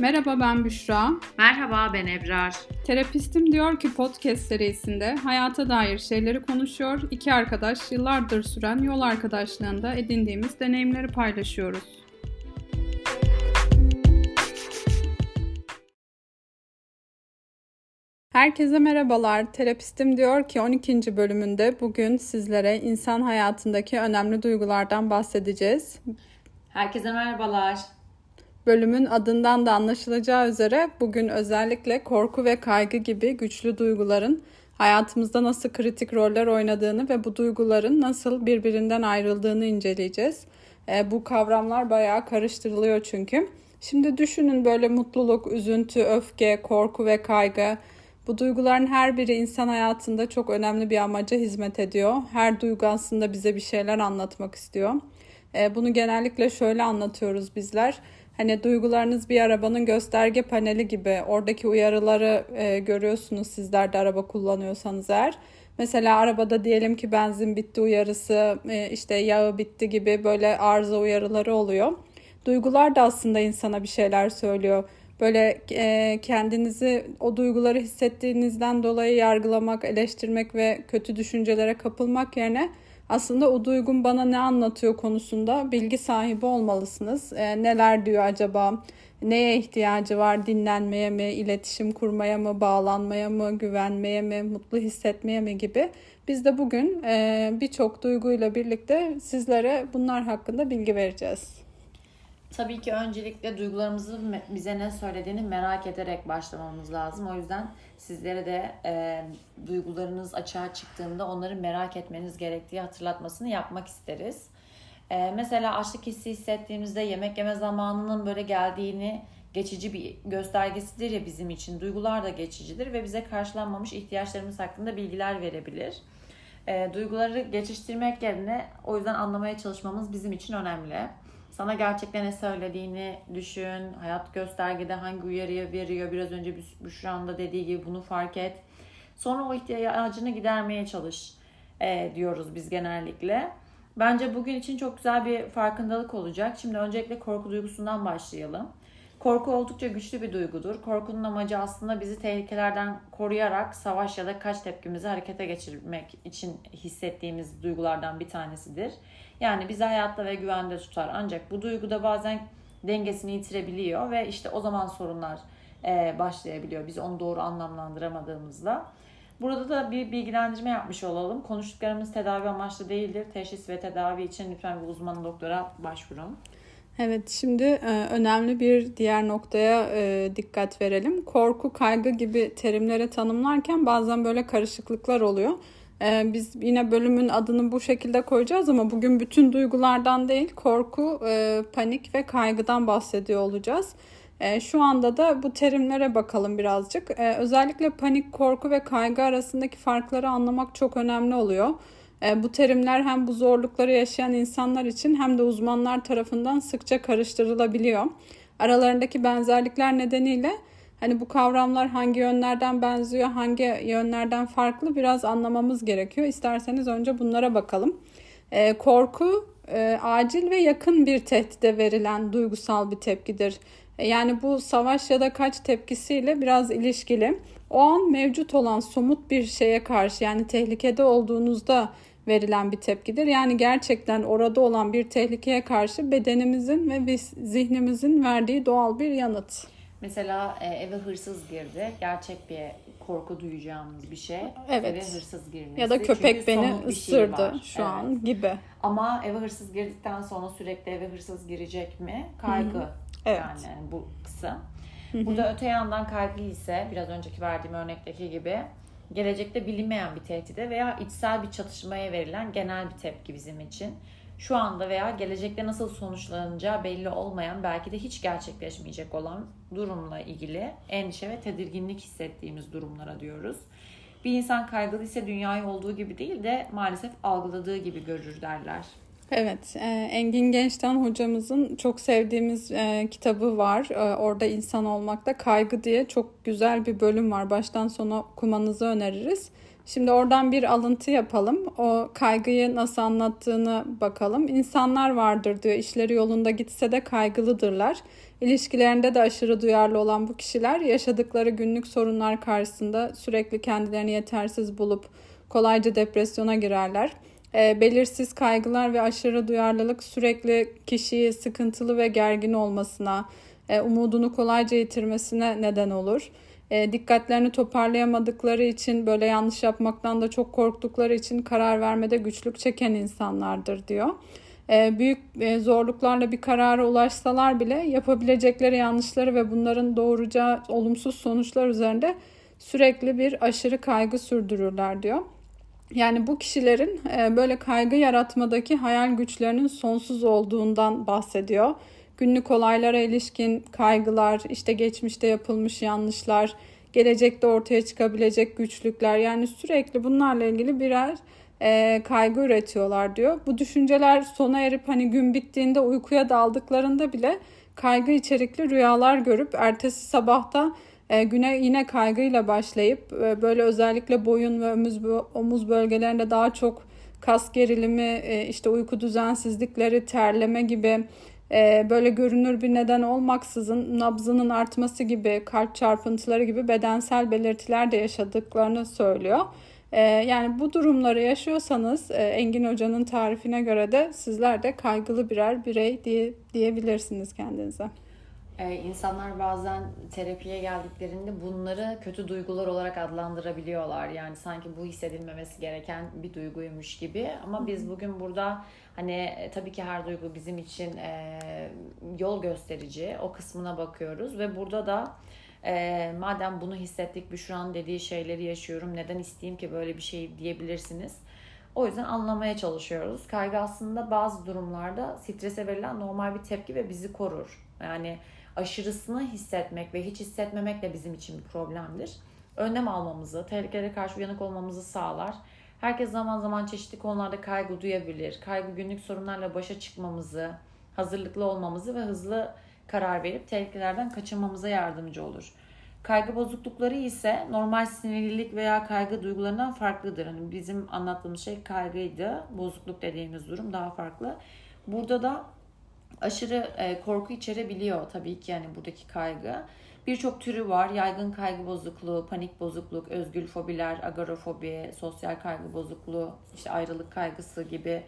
Merhaba ben Büşra. Merhaba ben Ebrar. Terapistim diyor ki podcast serisinde hayata dair şeyleri konuşuyor. İki arkadaş yıllardır süren yol arkadaşlığında edindiğimiz deneyimleri paylaşıyoruz. Herkese merhabalar. Terapistim diyor ki 12. bölümünde bugün sizlere insan hayatındaki önemli duygulardan bahsedeceğiz. Herkese merhabalar. Bölümün adından da anlaşılacağı üzere bugün özellikle korku ve kaygı gibi güçlü duyguların hayatımızda nasıl kritik roller oynadığını ve bu duyguların nasıl birbirinden ayrıldığını inceleyeceğiz. E, bu kavramlar bayağı karıştırılıyor çünkü. Şimdi düşünün böyle mutluluk, üzüntü, öfke, korku ve kaygı. Bu duyguların her biri insan hayatında çok önemli bir amaca hizmet ediyor. Her duygu aslında bize bir şeyler anlatmak istiyor. E, bunu genellikle şöyle anlatıyoruz bizler. Hani duygularınız bir arabanın gösterge paneli gibi. Oradaki uyarıları e, görüyorsunuz sizler de araba kullanıyorsanız eğer. Mesela arabada diyelim ki benzin bitti uyarısı, e, işte yağı bitti gibi böyle arıza uyarıları oluyor. Duygular da aslında insana bir şeyler söylüyor. Böyle e, kendinizi o duyguları hissettiğinizden dolayı yargılamak, eleştirmek ve kötü düşüncelere kapılmak yerine aslında o duygun bana ne anlatıyor konusunda bilgi sahibi olmalısınız. E, neler diyor acaba? Neye ihtiyacı var? Dinlenmeye mi, iletişim kurmaya mı, bağlanmaya mı, güvenmeye mi, mutlu hissetmeye mi gibi. Biz de bugün e, birçok duyguyla birlikte sizlere bunlar hakkında bilgi vereceğiz. Tabii ki öncelikle duygularımızın bize ne söylediğini merak ederek başlamamız lazım. O yüzden sizlere de e, duygularınız açığa çıktığında onları merak etmeniz gerektiği hatırlatmasını yapmak isteriz. E, mesela açlık hissi hissettiğimizde yemek yeme zamanının böyle geldiğini geçici bir göstergesidir ya bizim için. Duygular da geçicidir ve bize karşılanmamış ihtiyaçlarımız hakkında bilgiler verebilir. E, duyguları geçiştirmek yerine o yüzden anlamaya çalışmamız bizim için önemli. Sana gerçekten ne söylediğini düşün. Hayat göstergede hangi uyarıya veriyor. Biraz önce Büşra'nın da dediği gibi bunu fark et. Sonra o ihtiyacını gidermeye çalış e, diyoruz biz genellikle. Bence bugün için çok güzel bir farkındalık olacak. Şimdi öncelikle korku duygusundan başlayalım. Korku oldukça güçlü bir duygudur. Korkunun amacı aslında bizi tehlikelerden koruyarak savaş ya da kaç tepkimizi harekete geçirmek için hissettiğimiz duygulardan bir tanesidir. Yani bizi hayatta ve güvende tutar. Ancak bu duyguda bazen dengesini yitirebiliyor ve işte o zaman sorunlar e, başlayabiliyor. Biz onu doğru anlamlandıramadığımızda. Burada da bir bilgilendirme yapmış olalım. Konuştuklarımız tedavi amaçlı değildir. Teşhis ve tedavi için lütfen bir uzman doktora başvurun. Evet şimdi e, önemli bir diğer noktaya e, dikkat verelim. Korku, kaygı gibi terimleri tanımlarken bazen böyle karışıklıklar oluyor. E, biz yine bölümün adını bu şekilde koyacağız ama bugün bütün duygulardan değil korku, panik ve kaygıdan bahsediyor olacağız. Şu anda da bu terimlere bakalım birazcık. Özellikle panik, korku ve kaygı arasındaki farkları anlamak çok önemli oluyor. E, bu terimler hem bu zorlukları yaşayan insanlar için hem de uzmanlar tarafından sıkça karıştırılabiliyor. Aralarındaki benzerlikler nedeniyle hani bu kavramlar hangi yönlerden benziyor, hangi yönlerden farklı biraz anlamamız gerekiyor. İsterseniz önce bunlara bakalım. E, korku e, acil ve yakın bir tehdide verilen duygusal bir tepkidir. Yani bu savaş ya da kaç tepkisiyle biraz ilişkili. O an mevcut olan somut bir şeye karşı yani tehlikede olduğunuzda verilen bir tepkidir. Yani gerçekten orada olan bir tehlikeye karşı bedenimizin ve zihnimizin verdiği doğal bir yanıt. Mesela e, eve hırsız girdi. Gerçek bir korku duyacağımız bir şey. Evet. Eve hırsız girmesi. Ya da köpek Çünkü beni şey ısırdı şey şu evet. an gibi. Ama eve hırsız girdikten sonra sürekli eve hırsız girecek mi? Kaygı. Hı-hı. Evet. Yani bu kısım. Burada öte yandan kaygı ise biraz önceki verdiğim örnekteki gibi gelecekte bilinmeyen bir tehdide veya içsel bir çatışmaya verilen genel bir tepki bizim için. Şu anda veya gelecekte nasıl sonuçlanacağı belli olmayan, belki de hiç gerçekleşmeyecek olan durumla ilgili endişe ve tedirginlik hissettiğimiz durumlara diyoruz. Bir insan kaygılı ise dünyayı olduğu gibi değil de maalesef algıladığı gibi görür derler. Evet, e, Engin Genç'ten hocamızın çok sevdiğimiz e, kitabı var. E, orada insan olmakta kaygı diye çok güzel bir bölüm var. Baştan sona okumanızı öneririz. Şimdi oradan bir alıntı yapalım. O kaygıyı nasıl anlattığını bakalım. İnsanlar vardır diyor. İşleri yolunda gitse de kaygılıdırlar. İlişkilerinde de aşırı duyarlı olan bu kişiler yaşadıkları günlük sorunlar karşısında sürekli kendilerini yetersiz bulup kolayca depresyona girerler. E, belirsiz kaygılar ve aşırı duyarlılık sürekli kişiyi sıkıntılı ve gergin olmasına, e, umudunu kolayca yitirmesine neden olur. E, dikkatlerini toparlayamadıkları için böyle yanlış yapmaktan da çok korktukları için karar vermede güçlük çeken insanlardır diyor. E, büyük e, zorluklarla bir karara ulaşsalar bile yapabilecekleri yanlışları ve bunların doğuracağı olumsuz sonuçlar üzerinde sürekli bir aşırı kaygı sürdürürler diyor. Yani bu kişilerin e, böyle kaygı yaratmadaki hayal güçlerinin sonsuz olduğundan bahsediyor. Günlük olaylara ilişkin kaygılar, işte geçmişte yapılmış yanlışlar, gelecekte ortaya çıkabilecek güçlükler yani sürekli bunlarla ilgili birer e, kaygı üretiyorlar diyor. Bu düşünceler sona erip hani gün bittiğinde uykuya daldıklarında bile kaygı içerikli rüyalar görüp ertesi sabahta e, güne yine kaygıyla başlayıp e, böyle özellikle boyun ve omuz, omuz bölgelerinde daha çok kas gerilimi, e, işte uyku düzensizlikleri, terleme gibi e, böyle görünür bir neden olmaksızın nabzının artması gibi, kalp çarpıntıları gibi bedensel belirtiler de yaşadıklarını söylüyor. Yani bu durumları yaşıyorsanız Engin Hoca'nın tarifine göre de sizler de kaygılı birer birey diye, diyebilirsiniz kendinize. Ee, insanlar bazen terapiye geldiklerinde bunları kötü duygular olarak adlandırabiliyorlar. Yani sanki bu hissedilmemesi gereken bir duyguymuş gibi. Ama biz bugün burada hani e, tabii ki her duygu bizim için e, yol gösterici. O kısmına bakıyoruz ve burada da e, madem bunu hissettik Büşra'nın dediği şeyleri yaşıyorum neden isteyeyim ki böyle bir şey diyebilirsiniz. O yüzden anlamaya çalışıyoruz. Kaygı aslında bazı durumlarda strese verilen normal bir tepki ve bizi korur. Yani aşırısını hissetmek ve hiç hissetmemek de bizim için bir problemdir. Önlem almamızı, tehlikelere karşı uyanık olmamızı sağlar. Herkes zaman zaman çeşitli konularda kaygı duyabilir. Kaygı günlük sorunlarla başa çıkmamızı, hazırlıklı olmamızı ve hızlı karar verip tehlikelerden kaçınmamıza yardımcı olur. Kaygı bozuklukları ise normal sinirlilik veya kaygı duygularından farklıdır. Hani bizim anlattığımız şey kaygıydı. Bozukluk dediğimiz durum daha farklı. Burada da aşırı e, korku içerebiliyor tabii ki yani buradaki kaygı. Birçok türü var. Yaygın kaygı bozukluğu, panik bozukluk, özgül fobiler, agorafobi, sosyal kaygı bozukluğu, işte ayrılık kaygısı gibi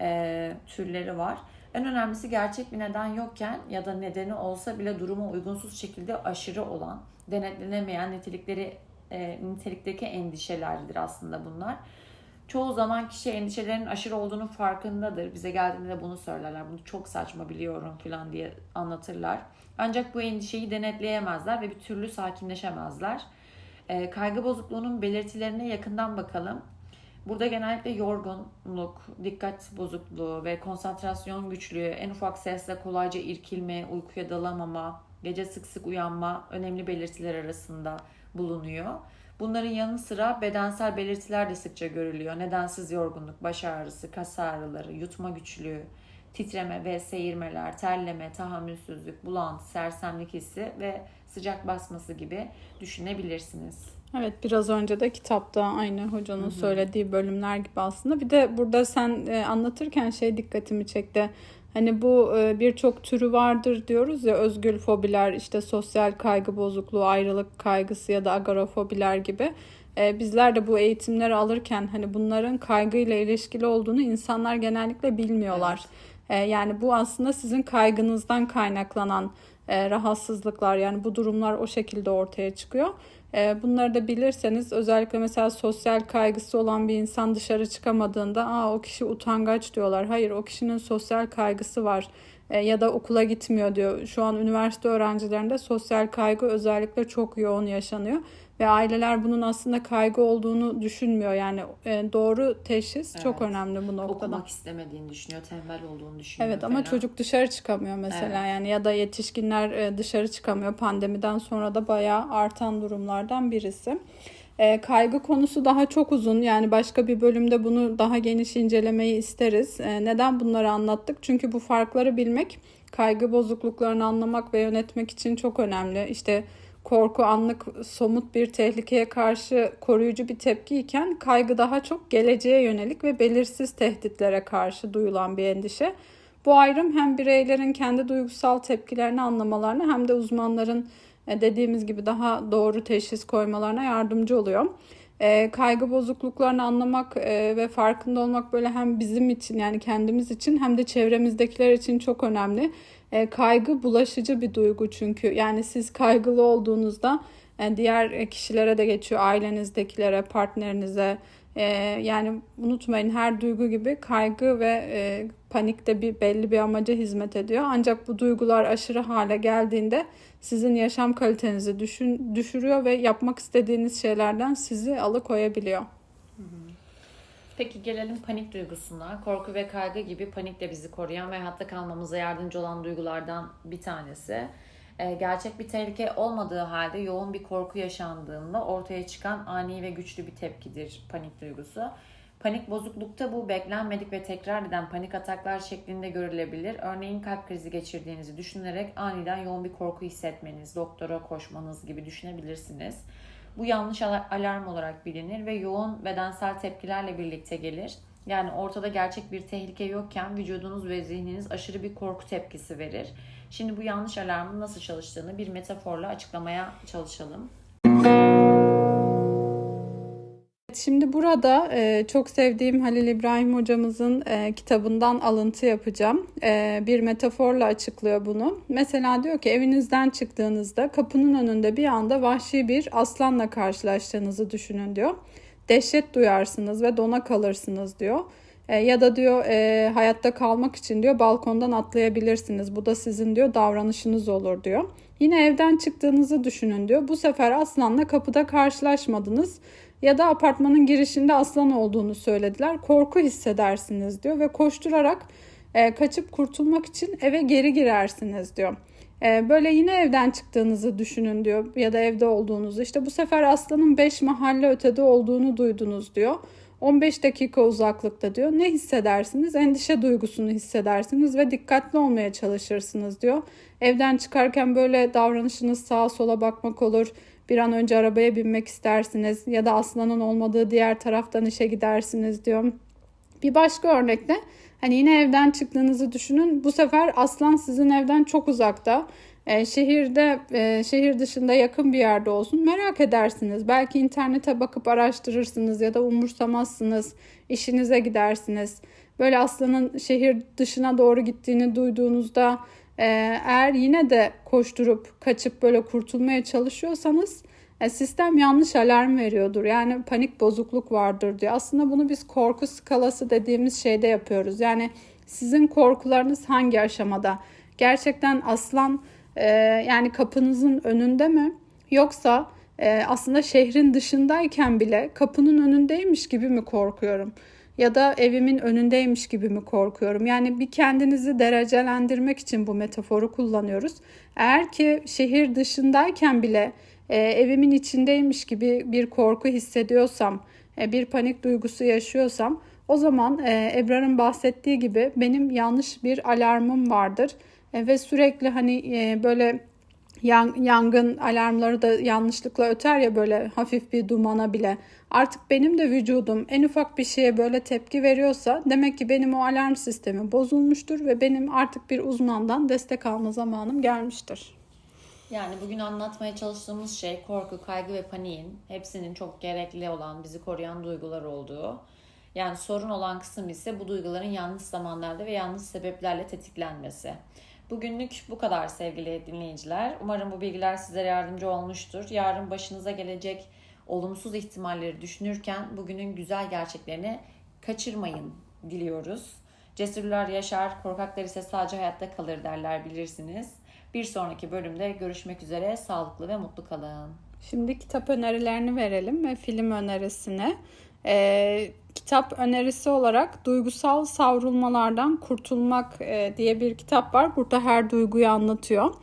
e, türleri var. En önemlisi gerçek bir neden yokken ya da nedeni olsa bile duruma uygunsuz şekilde aşırı olan, denetlenemeyen nitelikleri e, nitelikteki endişelerdir aslında bunlar. Çoğu zaman kişi endişelerinin aşırı olduğunu farkındadır. Bize geldiğinde de bunu söylerler. Bunu çok saçma biliyorum falan diye anlatırlar. Ancak bu endişeyi denetleyemezler ve bir türlü sakinleşemezler. E, kaygı bozukluğunun belirtilerine yakından bakalım. Burada genellikle yorgunluk, dikkat bozukluğu ve konsantrasyon güçlüğü, en ufak sesle kolayca irkilme, uykuya dalamama, gece sık sık uyanma önemli belirtiler arasında bulunuyor. Bunların yanı sıra bedensel belirtiler de sıkça görülüyor. Nedensiz yorgunluk, baş ağrısı, kas ağrıları, yutma güçlüğü, titreme ve seyirmeler, terleme, tahammülsüzlük, bulantı, sersemlik hissi ve sıcak basması gibi düşünebilirsiniz. Evet biraz önce de kitapta aynı hocanın Hı-hı. söylediği bölümler gibi aslında. Bir de burada sen e, anlatırken şey dikkatimi çekti. Hani bu e, birçok türü vardır diyoruz ya özgül fobiler, işte sosyal kaygı bozukluğu, ayrılık kaygısı ya da agorafobiler gibi. E, bizler de bu eğitimleri alırken hani bunların kaygıyla ilişkili olduğunu insanlar genellikle bilmiyorlar. Evet. Yani bu aslında sizin kaygınızdan kaynaklanan rahatsızlıklar yani bu durumlar o şekilde ortaya çıkıyor. Ee, bunları da bilirseniz özellikle mesela sosyal kaygısı olan bir insan dışarı çıkamadığında Aa, o kişi utangaç diyorlar. Hayır o kişinin sosyal kaygısı var e, ya da okula gitmiyor diyor. Şu an üniversite öğrencilerinde sosyal kaygı özellikle çok yoğun yaşanıyor ve aileler bunun aslında kaygı olduğunu düşünmüyor. Yani e, doğru teşhis evet. çok önemli bu noktada. Okumak istemediğini düşünüyor, tembel olduğunu düşünüyor. Evet ama çocuk dışarı çıkamıyor mesela evet. yani ya da yetişkinler e, dışarı çıkamıyor. Pandemiden sonra da bayağı artan durumlardan birisi. E, kaygı konusu daha çok uzun. Yani başka bir bölümde bunu daha geniş incelemeyi isteriz. E, neden bunları anlattık? Çünkü bu farkları bilmek kaygı bozukluklarını anlamak ve yönetmek için çok önemli. İşte korku anlık somut bir tehlikeye karşı koruyucu bir tepki iken kaygı daha çok geleceğe yönelik ve belirsiz tehditlere karşı duyulan bir endişe. Bu ayrım hem bireylerin kendi duygusal tepkilerini anlamalarına hem de uzmanların e, dediğimiz gibi daha doğru teşhis koymalarına yardımcı oluyor. E, kaygı bozukluklarını anlamak e, ve farkında olmak böyle hem bizim için yani kendimiz için hem de çevremizdekiler için çok önemli. E, kaygı bulaşıcı bir duygu çünkü yani siz kaygılı olduğunuzda e, diğer kişilere de geçiyor ailenizdekilere, partnerinize. E, yani unutmayın her duygu gibi kaygı ve e, panik de bir belli bir amaca hizmet ediyor. Ancak bu duygular aşırı hale geldiğinde sizin yaşam kalitenizi düşün, düşürüyor ve yapmak istediğiniz şeylerden sizi alıkoyabiliyor. Peki gelelim panik duygusuna. Korku ve kaygı gibi panik de bizi koruyan ve hayatta kalmamıza yardımcı olan duygulardan bir tanesi. Ee, gerçek bir tehlike olmadığı halde yoğun bir korku yaşandığında ortaya çıkan ani ve güçlü bir tepkidir panik duygusu. Panik bozuklukta bu beklenmedik ve tekrar eden panik ataklar şeklinde görülebilir. Örneğin kalp krizi geçirdiğinizi düşünerek aniden yoğun bir korku hissetmeniz, doktora koşmanız gibi düşünebilirsiniz. Bu yanlış alarm olarak bilinir ve yoğun bedensel tepkilerle birlikte gelir. Yani ortada gerçek bir tehlike yokken vücudunuz ve zihniniz aşırı bir korku tepkisi verir. Şimdi bu yanlış alarmın nasıl çalıştığını bir metaforla açıklamaya çalışalım. Şimdi burada e, çok sevdiğim Halil İbrahim hocamızın e, kitabından alıntı yapacağım. E, bir metaforla açıklıyor bunu. Mesela diyor ki evinizden çıktığınızda kapının önünde bir anda vahşi bir aslanla karşılaştığınızı düşünün diyor. Dehşet duyarsınız ve dona kalırsınız diyor. E, ya da diyor e, hayatta kalmak için diyor balkondan atlayabilirsiniz. Bu da sizin diyor davranışınız olur diyor. Yine evden çıktığınızı düşünün diyor. Bu sefer aslanla kapıda karşılaşmadınız ya da apartmanın girişinde aslan olduğunu söylediler. Korku hissedersiniz diyor ve koşturarak e, kaçıp kurtulmak için eve geri girersiniz diyor. E, böyle yine evden çıktığınızı düşünün diyor ya da evde olduğunuzu. İşte bu sefer aslanın 5 mahalle ötede olduğunu duydunuz diyor. 15 dakika uzaklıkta diyor. Ne hissedersiniz? Endişe duygusunu hissedersiniz ve dikkatli olmaya çalışırsınız diyor. Evden çıkarken böyle davranışınız sağa sola bakmak olur bir an önce arabaya binmek istersiniz ya da aslanın olmadığı diğer taraftan işe gidersiniz diyor. Bir başka örnekte hani yine evden çıktığınızı düşünün. Bu sefer aslan sizin evden çok uzakta. E, şehirde e, şehir dışında yakın bir yerde olsun merak edersiniz. Belki internete bakıp araştırırsınız ya da umursamazsınız. İşinize gidersiniz. Böyle aslanın şehir dışına doğru gittiğini duyduğunuzda ee, eğer yine de koşturup kaçıp böyle kurtulmaya çalışıyorsanız e, sistem yanlış alarm veriyordur. Yani panik bozukluk vardır diyor. Aslında bunu biz korku skalası dediğimiz şeyde yapıyoruz. Yani sizin korkularınız hangi aşamada? Gerçekten aslan e, yani kapınızın önünde mi? Yoksa e, aslında şehrin dışındayken bile kapının önündeymiş gibi mi korkuyorum? ya da evimin önündeymiş gibi mi korkuyorum? Yani bir kendinizi derecelendirmek için bu metaforu kullanıyoruz. Eğer ki şehir dışındayken bile e, evimin içindeymiş gibi bir korku hissediyorsam, e, bir panik duygusu yaşıyorsam o zaman e, Ebrar'ın bahsettiği gibi benim yanlış bir alarmım vardır. E, ve sürekli hani e, böyle yangın alarmları da yanlışlıkla öter ya böyle hafif bir dumana bile. Artık benim de vücudum en ufak bir şeye böyle tepki veriyorsa demek ki benim o alarm sistemi bozulmuştur ve benim artık bir uzmandan destek alma zamanım gelmiştir. Yani bugün anlatmaya çalıştığımız şey korku, kaygı ve paniğin hepsinin çok gerekli olan, bizi koruyan duygular olduğu. Yani sorun olan kısım ise bu duyguların yanlış zamanlarda ve yanlış sebeplerle tetiklenmesi. Bugünlük bu kadar sevgili dinleyiciler. Umarım bu bilgiler sizlere yardımcı olmuştur. Yarın başınıza gelecek olumsuz ihtimalleri düşünürken bugünün güzel gerçeklerini kaçırmayın diliyoruz. Cesurlar yaşar, korkaklar ise sadece hayatta kalır derler bilirsiniz. Bir sonraki bölümde görüşmek üzere. Sağlıklı ve mutlu kalın. Şimdi kitap önerilerini verelim ve film önerisini. Ee, kitap önerisi olarak Duygusal Savrulmalardan Kurtulmak e, diye bir kitap var. Burada her duyguyu anlatıyor.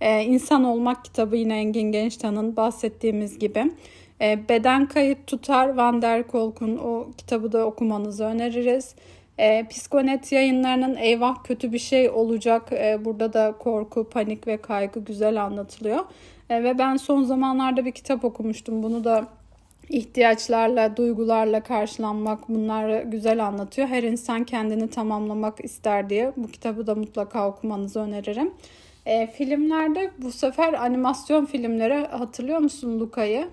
Ee, İnsan Olmak kitabı yine Engin Gençtan'ın bahsettiğimiz gibi. Ee, Beden Kayıt Tutar Van der Kolk'un o kitabı da okumanızı öneririz. E, Psikonet yayınlarının Eyvah Kötü Bir Şey Olacak. E, burada da korku, panik ve kaygı güzel anlatılıyor. E, ve ben son zamanlarda bir kitap okumuştum. Bunu da ihtiyaçlarla, duygularla karşılanmak bunları güzel anlatıyor. Her insan kendini tamamlamak ister diye bu kitabı da mutlaka okumanızı öneririm. E, filmlerde bu sefer animasyon filmleri hatırlıyor musun Luka'yı?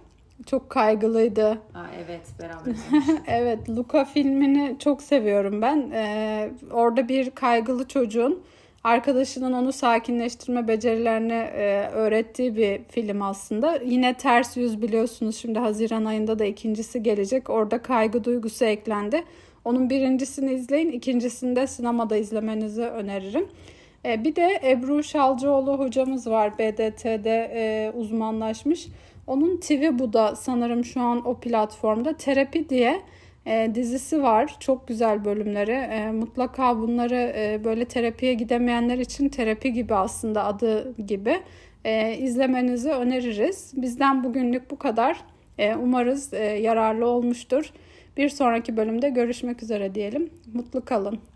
Çok kaygılıydı. Aa, evet beraber. Evet, Luca filmini çok seviyorum ben. Ee, orada bir kaygılı çocuğun arkadaşının onu sakinleştirme becerilerini e, öğrettiği bir film aslında. Yine ters yüz biliyorsunuz şimdi Haziran ayında da ikincisi gelecek. Orada kaygı duygusu eklendi. Onun birincisini izleyin, ikincisini de sinemada izlemenizi öneririm. E, bir de Ebru Şalcıoğlu hocamız var BDT'de e, uzmanlaşmış. Onun TV bu da sanırım şu an o platformda Terapi diye e, dizisi var. Çok güzel bölümleri. E, mutlaka bunları e, böyle terapiye gidemeyenler için terapi gibi aslında adı gibi e, izlemenizi öneririz. Bizden bugünlük bu kadar. E, umarız yararlı olmuştur. Bir sonraki bölümde görüşmek üzere diyelim. Mutlu kalın.